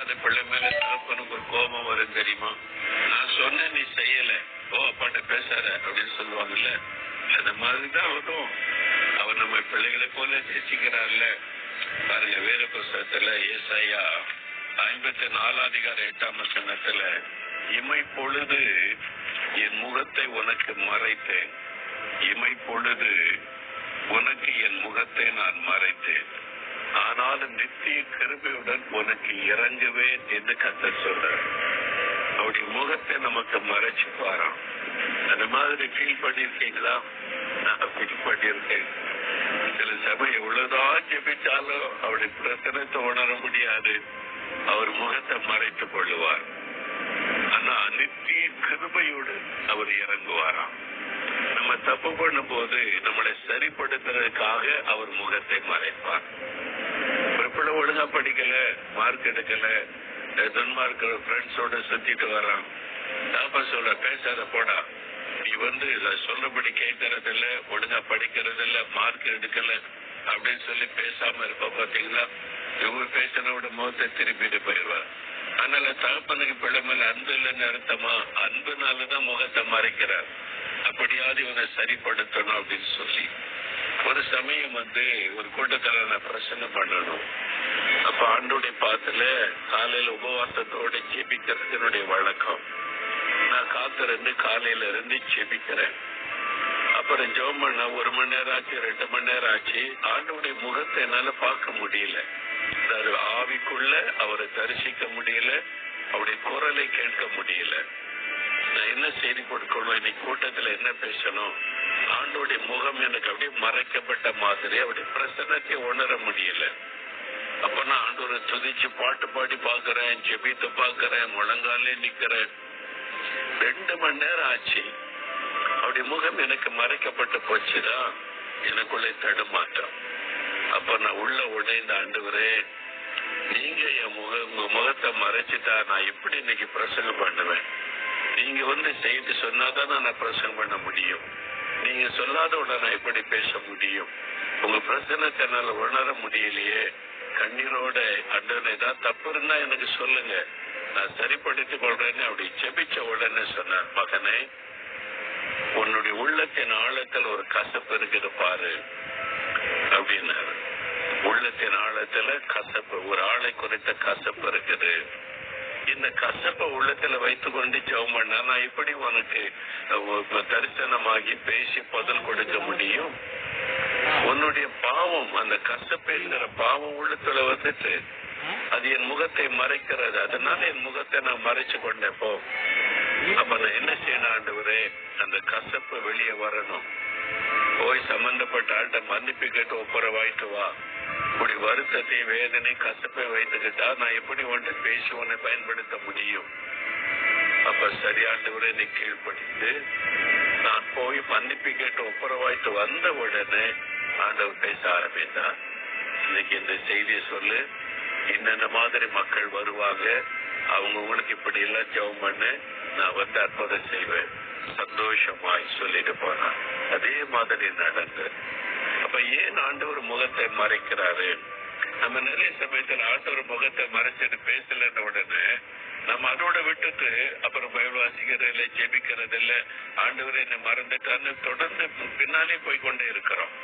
அந்த பிள்ளை மேல தகப்பனுக்கு ஒரு கோபம் வரும் தெரியுமா? நான் சொன்னேன் நீ செய்யல. ஓ அப்பாட்ட பேசாத. அப்படின்னு சொல்லுவாங்கல்ல. அந்த மாதிரிதான் வரும். அவர் நம்ம பிள்ளைகளை போல நேசிக்கிறார்ல. பாருங்க வேற புஸ்தகத்துல ஏசாயா ஐம்பத்தி நாலாம் அதிகார எட்டாம் வசனத்துல இமை பொழுது என் முகத்தை உனக்கு மறைத்தேன். இமை பொழுது உனக்கு என் முகத்தை நான் மறைத்தேன். ஆனாலும் நித்திய கிருபையுடன் உனக்கு இறங்குவேன் என்று கத்தர் சொல்றார். அவருடைய முகத்தை நமக்கு மறைச்சு பாராம். அந்த மாதிரி ஃபீல் பண்ணிருக்கீங்களா? நான் ஃபீல் பண்ணிருக்கேன். சில சமயம் எவ்வளவுதான் ஜெபிச்சாலும் அவருடைய பிரச்சனத்தை உணர முடியாது. அவர் முகத்தை மறைத்துக் கொள்ளுவார். ஆனா நித்திய கிருபையோடு அவர் இறங்குவாராம். நம்ம தப்பு பண்ணும் போது நம்மளை சரிப்படுத்துறதுக்காக அவர் முகத்தை மறைப்பார். படிக்கல மார்க் எடுக்கல. துன்மார்க்கிற ஃப்ரெண்ட்ஸோட சுத்திட்டு வரான் தாப்பா சொல்ல பேசாத போடா. நீ வந்து சொல்றபடி சொல்லபடி கேட்கறது இல்ல ஒழுங்கா படிக்கிறது இல்ல மார்க் எடுக்கல அப்படின்னு சொல்லி பேசாம இருப்ப பாத்தீங்களா? இவங்க பேசினோட முகத்தை திருப்பிட்டு போயிடுவார் அதனால தகப்பனுக்கு பிள்ளை மேல அன்பு இல்லைன்னு அர்த்தமா? அன்புனாலதான் முகத்தை மறைக்கிறார். அப்படியாவது இவனை சரிப்படுத்தணும் அப்படின்னு சொல்லி. ஒரு சமயம் வந்து ஒரு கூட்டக்காரனை பிரச்சனை பண்ணணும். அப்ப ஆண்டுடைய பாத்துல காலையில உபவாசத்தோட ஜெபிக்கிறது என்னுடைய வழக்கம். நான் காத்திருந்து காலையில இருந்து ஜெபிக்கிறேன். அப்புறம் ஜோம் பண்ண ஒரு மணி நேரம் ஆச்சு ரெண்டு மணி நேரம் ஆச்சு. ஆண்டோடைய முகத்தை என்னால பார்க்க முடியல. அதாவது ஆவிக்குள்ள அவரை தரிசிக்க முடியல அவருடைய குரலை கேட்க முடியல. நான் என்ன செய்தி கொடுக்கணும்? இன்னைக்கு கூட்டத்துல என்ன பேசணும்? ஆண்டோடைய முகம் எனக்கு அப்படியே மறைக்கப்பட்ட மாதிரி அவருடைய பிரசனத்தை உணர முடியல. அப்ப நான் ஆண்டோரை துதிச்சு பாட்டு பாடி பாக்குறேன் ஜெபித்த பாக்குறேன் முழங்காலே நிக்கிறேன் ரெண்டு மணி நேரம் ஆச்சு. அப்படி முகம் எனக்கு மறைக்கப்பட்டு போச்சுதான் எனக்குள்ளே தடுமாற்றம். அப்ப நான் உள்ள உடைந்த ஆண்டவரே நீங்க என் முக உங்க முகத்தை மறைச்சிட்டா நான் எப்படி இன்னைக்கு பிரசங்கம் பண்ணுவேன்? நீங்க வந்து செய்து சொன்னாதான் நான் பிரசங்கம் பண்ண முடியும். நீங்க சொல்லாத உடனே எப்படி பேச முடியும்? உங்க பிரச்சனை என்னால உணர முடியலையே. கண்ணீரோட அண்டனை ஏதாவது தப்பு இருந்தா எனக்கு சொல்லுங்க. நான் சரிப்படுத்திக் கொள்றேன்னு அப்படி செபிச்ச உடனே சொன்னார் மகனே உன்னுடைய உள்ளத்தின் ஆழத்தில் ஒரு கசப்பு இருக்குது பாரு அப்படின்னாரு. உள்ளத்தின் ஆழத்துல கசப்பு ஒரு ஆளை குறித்த கசப்பு இருக்குது. இந்த கசப்பை உள்ளத்துல வைத்து கொண்டு ஜெபம் பண்ணா நான் எப்படி உனக்கு தரிசனமாகி பேசி பதில் கொடுக்க முடியும்? என்னுடைய பாவம் அந்த கசப்புங்கிற பாவம் உள்ளத்துல வந்துட்டு அது என் முகத்தை மறைக்கிறது. அதனால என் முகத்தை நான் மறைச்சு கொண்டேன் போ அப்ப நான் என்ன செய்யணும் ஆண்டவரே? அந்த கசப்பு வெளியே வரணும். போய் சம்பந்தப்பட்ட ஆள்கிட்ட மன்னிப்பு கேட்டு ஒப்புரவாயிட்டு வா. இப்படி வருத்தத்தை வேதனை கசப்பை வைத்துக்கிட்டா நான் எப்படி ஒன்று பேசி உன்னை பயன்படுத்த முடியும்? அப்ப சரியாண்டவரே நீ கீழ்படிந்து நான் போய் மன்னிப்பு கேட்டு ஒப்புரவாயிட்டு வந்த உடனே ஆண்டவர் பேச ஆரம்பித்தார். இன்னைக்கு இந்த செய்தியை சொல்லு என்னென்ன மாதிரி மக்கள் வருவாங்க அவங்க உங்களுக்கு இப்படி எல்லாம் ஜெபம் பண்ணு நான் வந்து அற்புதம் செய்வேன். சந்தோஷமாய் சொல்லிட்டு போனான் அதே மாதிரி நடந்து. அப்ப ஏன் ஆண்டவர் முகத்தை மறைக்கிறாரு? நம்ம நிறைய சமயத்துல ஆண்டவர் முகத்தை மறைச்சிட்டு பேசலன்ன உடனே நம்ம அதோட விட்டுட்டு அப்புறம் பைபிள் வாசிக்கிறது இல்ல ஜெபிக்கிறது இல்ல ஆண்டவர் என்ன மறந்துட்டான்னு தொடர்ந்து பின்னாலே போய் கொண்டே இருக்கிறோம்.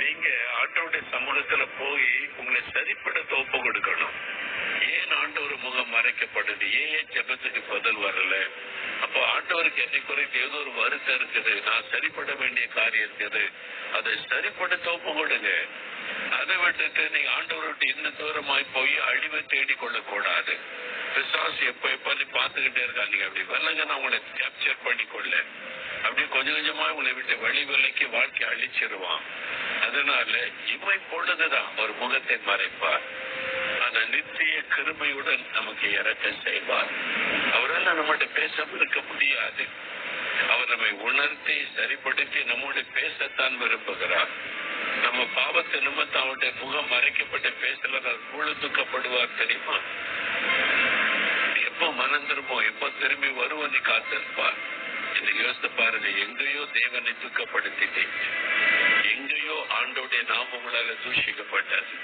நீங்க ஆண்டவருடைய சமூகத்துல போய் உங்களை சரிப்படுத்த ஒப்பு கொடுக்கணும். ஏன் ஆண்டவர் முகம் மறைக்கப்படுது? ஏன் ஜெபத்துக்கு பதில் வரல? அப்போ ஆண்டவருக்கு என்னை குறித்து ஏதோ ஒரு வருத்தம் இருக்குது. நான் சரிப்பட வேண்டிய காரியம் இருக்குது. அதை சரிப்படுத்த ஒப்பு கொடுங்க. அதை விட்டுட்டு நீங்க ஆண்டவர்கிட்ட இன்னும் தூரமாய் போய் அழிவை தேடி கொள்ள கூடாது பிசாசு எப்ப எப்ப நீ பாத்துக்கிட்டே இருக்காங்க அப்படி வரலங்க நான் உங்களை கேப்சர் பண்ணிக்கொள்ள அப்படி கொஞ்சம் கொஞ்சமா உங்களை விட்டு வழி விலைக்கு வாழ்க்கை அழிச்சிருவான். அதனால இமை பொழுதுதான் ஒரு முகத்தை மறைப்பார். அந்த நித்திய கிருமையுடன் நமக்கு இறக்க செய்வார். அவரால் நம்மகிட்ட பேசாம இருக்க முடியாது. அவர் நம்மை உணர்த்தி சரிப்படுத்தி நம்மோடு பேசத்தான் விரும்புகிறார். நம்ம பாவத்தை நிமித்தம் அவருடைய முகம் மறைக்கப்பட்டு பேசல முழு துக்கப்படுவார் தெரியுமா? எப்போ மனம் திரும்பும் எப்போ திரும்பி வருவோம் நீ காத்திருப்பார். நீங்க யோசித்து பாருங்க எங்கேயோ தேவனை துக்கப்படுத்திட்டீங்க எங்கேயோ ஆண்டோடைய நாமங்களால தூஷிக்கப்பட்டது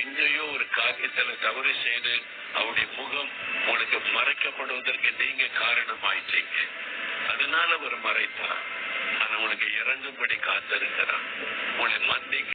எங்கேயோ ஒரு காரியத்துல தவறு செய்து அவருடைய முகம் உங்களுக்கு மறைக்கப்படுவதற்கு நீங்க காரணமாயிட்டீங்க. அதனால அவர் மறைத்தார். ஆனா உனக்கு இறங்கும்படி காத்திருக்கிறான் உன்னை மன்னிக்க